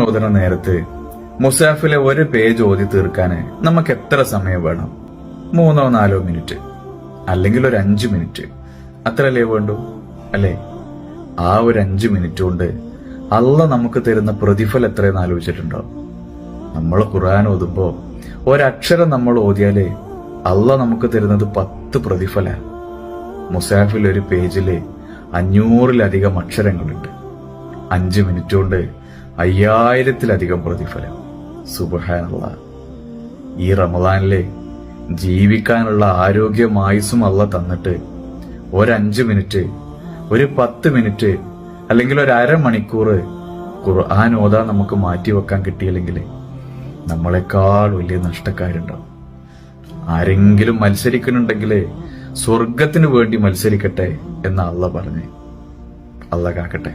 ഖുർആൻ നേരത്ത് മുസാഫിലെ ഒരു പേജ് ഓതി തീർക്കാൻ നമുക്ക് എത്ര സമയം വേണം? മൂന്നോ നാലോ മിനിറ്റ്. അല്ലെങ്കിൽ ഒരു അഞ്ച് മിനിറ്റ്. അത്രല്ലേ വേണ്ടു? അല്ലേ? ആ ഒരു അഞ്ച് മിനിറ്റ് കൊണ്ട് അല്ല നമുക്ക് തരുന്ന പ്രതിഫലം എത്രയെന്ന് ആലോചിച്ചിട്ടുണ്ടോ? നമ്മൾ ഖുർആൻ ഓതുമ്പോ ഒരക്ഷരം നമ്മൾ ഓതിയാലേ അല്ല നമുക്ക് തരുന്നത് പത്ത് പ്രതിഫല. മുസാഫിൽ ഒരു പേജിൽ അഞ്ഞൂറിലധികം അക്ഷരങ്ങളുണ്ട്. അഞ്ച് മിനിറ്റ് കൊണ്ട് അയ്യായിരത്തിലധികം പ്രതിഫലം. സുബഹാനുള്ള ഈ റമദാനിലെ ജീവിക്കാനുള്ള ആരോഗ്യം ആയുസും അല്ല തന്നിട്ട് ഒരഞ്ച് മിനിറ്റ് ഒരു പത്ത് മിനിറ്റ് അല്ലെങ്കിൽ ഒരു അരമണിക്കൂർ ഖുർആൻ ഓതാൻ നമുക്ക് മാറ്റിവെക്കാൻ കിട്ടിയില്ലെങ്കിൽ നമ്മളെക്കാൾ വലിയ നഷ്ടക്കാരുണ്ടാവും. ആരെങ്കിലും മത്സരിക്കുന്നുണ്ടെങ്കിൽ സ്വർഗത്തിന് വേണ്ടി മത്സരിക്കട്ടെ എന്ന് അള്ള പറഞ്ഞ്. അള്ള കാക്കട്ടെ.